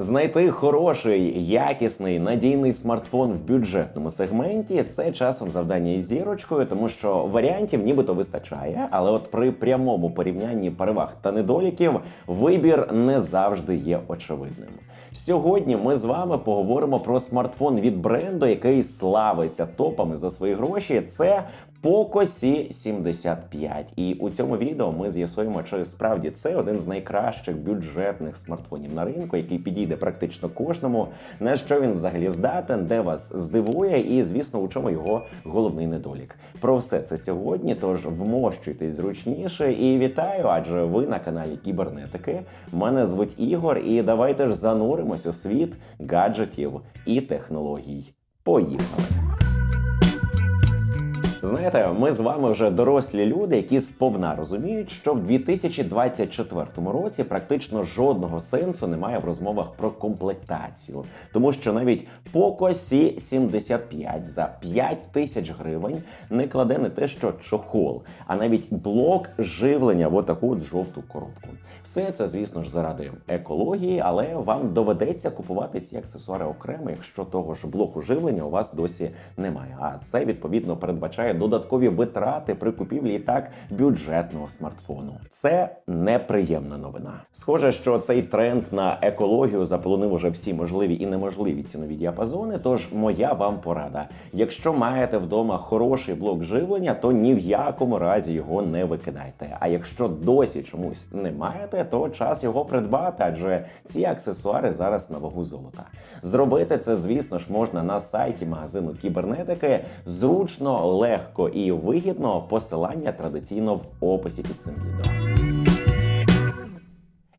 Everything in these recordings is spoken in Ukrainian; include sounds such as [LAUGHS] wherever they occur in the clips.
Знайти хороший, якісний, надійний смартфон в бюджетному сегменті це часом завдання із зірочкою, тому що варіантів нібито вистачає, але от при прямому порівнянні переваг та недоліків вибір не завжди є очевидним. Сьогодні ми з вами поговоримо про смартфон від бренду, який славиться топами за свої гроші. Це Poco C75. І у цьому відео ми з'ясуємо, чи справді це один з найкращих бюджетних смартфонів на ринку, який підійде практично кожному. На що він взагалі здатен, де вас здивує, і звісно, у чому його головний недолік. Про все це сьогодні. Тож вмощуйтесь зручніше і вітаю, адже ви на каналі Кібернетики. Мене звуть Ігор, і давайте ж зануримось у світ гаджетів і технологій. Поїхали! Знаєте, ми з вами вже дорослі люди, які сповна розуміють, що в 2024 році практично жодного сенсу немає в розмовах про комплектацію, тому що навіть Poco C75 за 5 тисяч гривень не кладе не те, що чохол, а навіть блок живлення в отаку от жовту коробку. Все це, звісно ж, заради екології, але вам доведеться купувати ці аксесуари окремо, якщо того ж блоку живлення у вас досі немає. А це відповідно передбачає додаткові витрати при купівлі і так бюджетного смартфону. Це неприємна новина. Схоже, що цей тренд на екологію заполонив уже всі можливі і неможливі цінові діапазони. Тож моя вам порада: якщо маєте вдома хороший блок живлення, то ні в якому разі його не викидайте. А якщо досі чомусь не маєте, то час його придбати, адже ці аксесуари зараз на вагу золота. Зробити це, звісно ж, можна на сайті магазину кібернетики зручно, легко і вигідно. Посилання традиційно в описі під цим відео.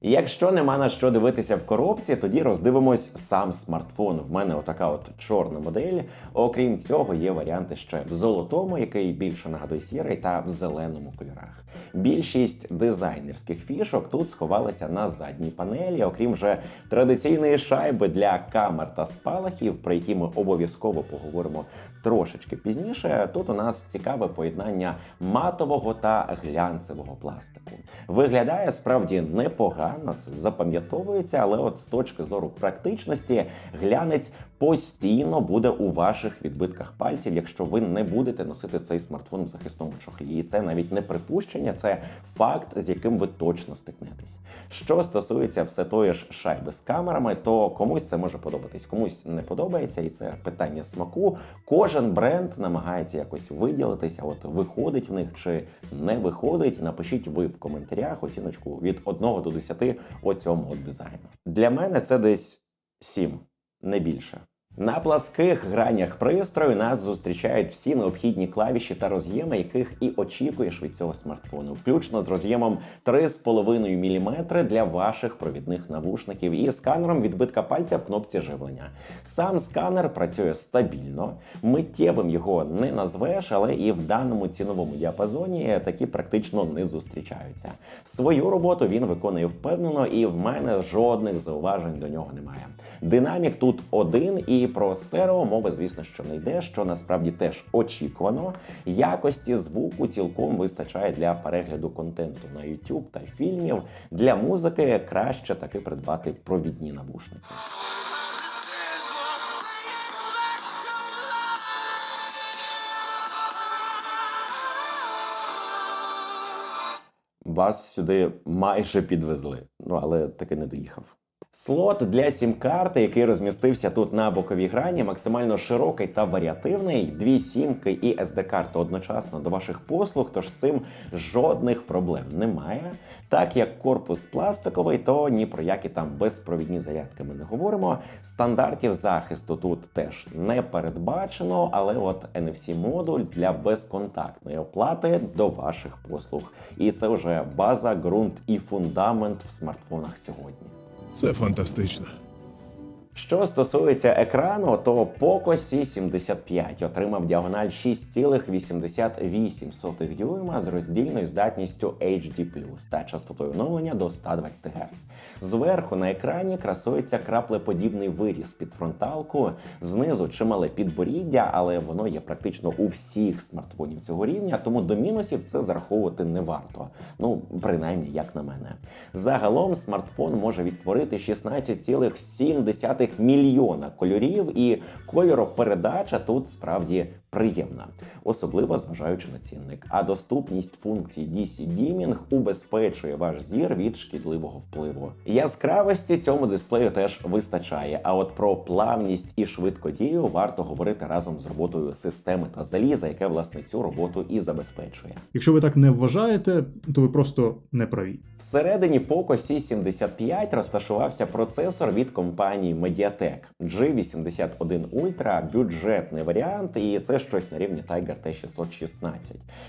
Якщо нема на що дивитися в коробці, тоді роздивимось сам смартфон. В мене отака от чорна модель. Окрім цього, є варіанти ще в золотому, який більше нагадує сірий, та в зеленому кольорах. Більшість дизайнерських фішок тут сховалися на задній панелі, окрім вже традиційної шайби для камер та спалахів, про які ми обов'язково поговоримо трошечки пізніше. Тут у нас цікаве поєднання матового та глянцевого пластику. Виглядає справді непогано, це запам'ятовується, але от з точки зору практичності глянець постійно буде у ваших відбитках пальців, якщо ви не будете носити цей смартфон в захисному чохлі. І це навіть не припущення, це факт, з яким ви точно стикнетесь. Що стосується все тої ж шайби з камерами, то комусь це може подобатись, комусь не подобається, і це питання смаку. Кожен бренд намагається якось виділитися. От виходить в них чи не виходить. Напишіть ви в коментарях оціночку від 1 до 10 оцьому от дизайну. Для мене це десь 7, не більше. На пласких гранях пристрою нас зустрічають всі необхідні клавіші та роз'єми, яких і очікуєш від цього смартфону, включно з роз'ємом 3,5 мм для ваших провідних навушників і сканером відбитка пальця в кнопці живлення. Сам сканер працює стабільно, миттєвим його не назвеш, але і в даному ціновому діапазоні такі практично не зустрічаються. Свою роботу він виконує впевнено, і в мене жодних зауважень до нього немає. Динамік тут один, і про стерео мови, звісно, що не йде, що насправді теж очікувано. Якості звуку цілком вистачає для перегляду контенту на YouTube та фільмів. Для музики краще таки придбати провідні навушники. Вас сюди майже підвезли, ну але таки не доїхав. Слот для сім-карти, який розмістився тут на боковій грані, максимально широкий та варіативний. Дві сімки і SD-карта одночасно до ваших послуг, тож з цим жодних проблем немає. Так як корпус пластиковий, то ні про які там безпровідні зарядки ми не говоримо. Стандартів захисту тут теж не передбачено, але от NFC-модуль для безконтактної оплати до ваших послуг. І це вже база, ґрунт і фундамент в смартфонах сьогодні. Це фантастично. Що стосується екрану, то Poco C75 отримав діагональ 6,88 дюйма з роздільною здатністю HD+, та частотою оновлення до 120 Гц. Зверху на екрані красується краплеподібний виріз під фронталку, знизу чимале підборіддя, але воно є практично у всіх смартфонів цього рівня, тому до мінусів це зараховувати не варто. Ну, принаймні, як на мене. Загалом смартфон може відтворити 16,7 мільйона кольорів, і кольоропередача тут справді приємна, особливо зважаючи на цінник. А доступність функцій DC Dimming убезпечує ваш зір від шкідливого впливу. Яскравості цьому дисплею теж вистачає. А от про плавність і швидкодію варто говорити разом з роботою системи та заліза, яке власне цю роботу і забезпечує. Якщо ви так не вважаєте, то ви просто не праві. Всередині Poco C75 розташувався процесор від компанії Mediatek G81 Ultra, бюджетний варіант, і це щось на рівні Tiger T616.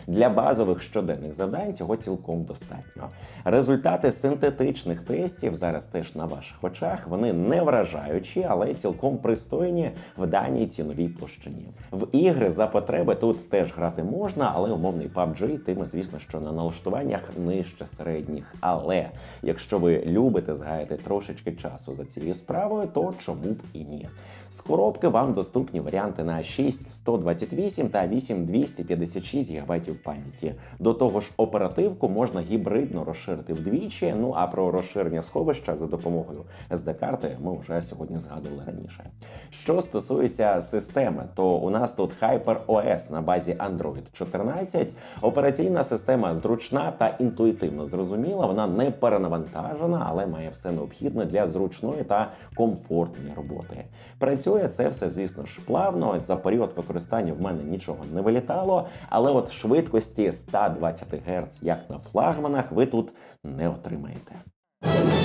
Для базових щоденних завдань цього цілком достатньо. Результати синтетичних тестів зараз теж на ваших очах. Вони не вражаючі, але цілком пристойні в даній ціновій площині. В ігри за потреби тут теж грати можна, але умовний PUBG тиме, звісно, що на налаштуваннях нижче середніх. Але якщо ви любите згаяти трошечки часу за цією справою, то чому б і ні? З коробки вам доступні варіанти на 6, 128 та 8, 256 ГБ пам'яті. До того ж, оперативку можна гібридно розширити вдвічі. Ну а про розширення сховища за допомогою SD-карти ми вже сьогодні згадували раніше. Що стосується системи, то у нас тут HyperOS на базі Android 14. Операційна система зручна та інтуїтивно зрозуміла. Вона не перенавантажена, але має все необхідне для зручної та комфортної роботи. Працює це все, звісно ж, плавно. За період використання в мене нічого не вилітало, але от швидкості 120 Гц, як на флагманах, ви тут не отримаєте.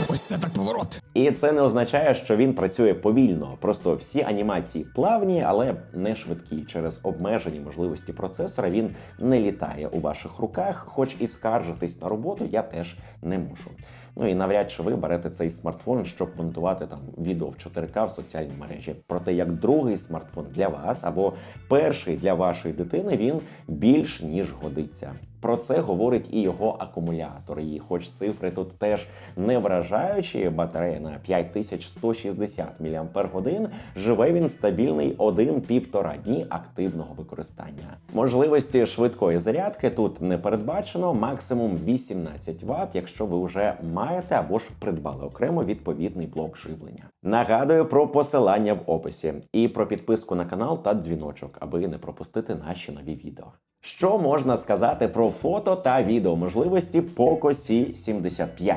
Ось це так поворот. І це не означає, що він працює повільно. Просто всі анімації плавні, але не швидкі. Через обмежені можливості процесора він не літає у ваших руках, хоч і скаржитись на роботу я теж не можу. Ну і навряд чи ви берете цей смартфон, щоб монтувати там відео в 4К в соціальній мережі. Проте як другий смартфон для вас або перший для вашої дитини, він більш ніж годиться. Про це говорить і його акумулятор. І хоч цифри тут теж не вражаючі, батарея на 5160 мАч, живе він стабільний 1-1,5 дні активного використання. Можливості швидкої зарядки тут не передбачено, максимум 18 Вт, якщо ви вже маєте або ж придбали окремо відповідний блок живлення. Нагадую про посилання в описі і про підписку на канал та дзвіночок, аби не пропустити наші нові відео. Що можна сказати про фото та відео можливості Poco C75?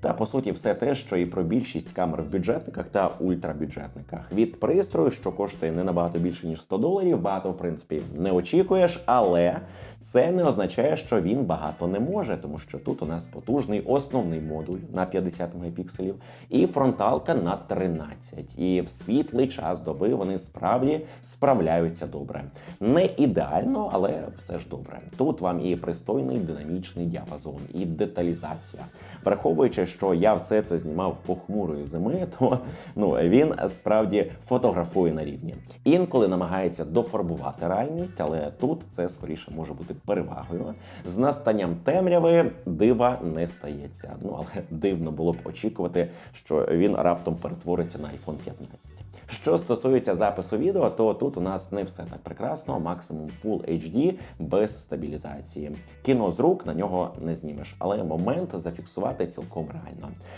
Та по суті, все те, що і про більшість камер в бюджетниках та ультрабюджетниках. Від пристрою, що коштує не набагато більше ніж 100 доларів, багато в принципі не очікуєш, але це не означає, що він багато не може, тому що тут у нас потужний основний модуль на 50 мегапікселів і фронталка на 13. І в світлий час доби вони справді справляються добре. Не ідеально, але все ж добре. Тут вам і пристойний динамічний діапазон, і деталізація. Враховуючи, що я все це знімав похмурої зими, [LAUGHS] то ну він справді фотографує на рівні. Інколи намагається дофарбувати реальність, але тут це скоріше може бути перевагою. З настанням темряви дива не стається. Ну але дивно було б очікувати, що він раптом перетвориться на iPhone 15. Що стосується запису відео, то тут у нас не все так прекрасно, максимум Full HD без стабілізації. Кіно з рук на нього не знімеш, але момент зафіксувати цілком реально.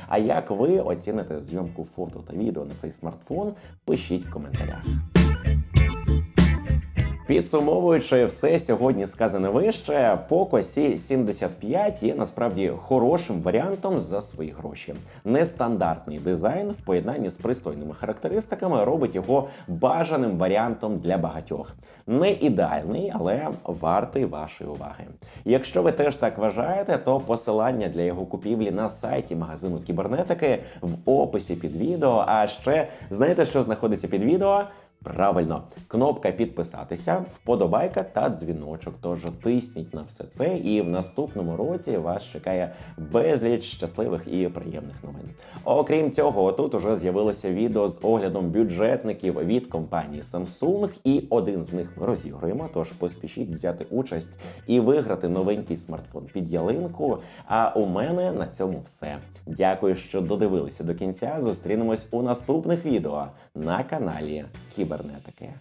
А як ви оціните зйомку фото та відео на цей смартфон? Пишіть в коментарях. Підсумовуючи все сьогодні сказане вище, Poco C75 є насправді хорошим варіантом за свої гроші. Нестандартний дизайн в поєднанні з пристойними характеристиками робить його бажаним варіантом для багатьох. Не ідеальний, але вартий вашої уваги. Якщо ви теж так вважаєте, то посилання для його купівлі на сайті магазину кібернетики в описі під відео. А ще знаєте, що знаходиться під відео? Правильно, кнопка підписатися, вподобайка та дзвіночок. Тож тисніть на все це, і в наступному році вас чекає безліч щасливих і приємних новин. Окрім цього, тут уже з'явилося відео з оглядом бюджетників від компанії Samsung, і один з них розігруємо. Тож поспішіть взяти участь і виграти новенький смартфон під ялинку. А у мене на цьому все. Дякую, що додивилися до кінця. Зустрінемось у наступних відео на каналі Кібернетики.